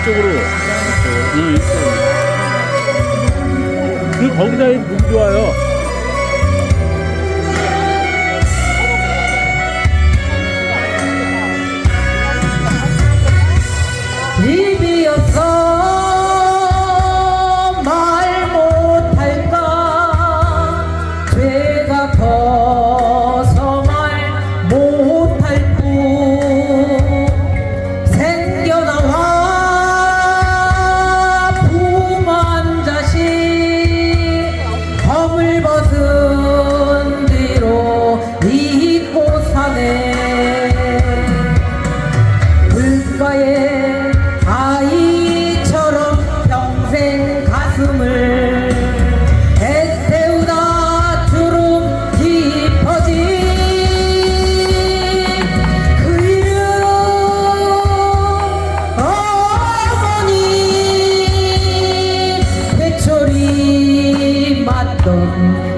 이쪽으로. 이쪽으로. 네. 음. 그 거기다 물 좋아요. forgotten.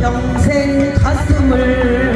영생 가슴을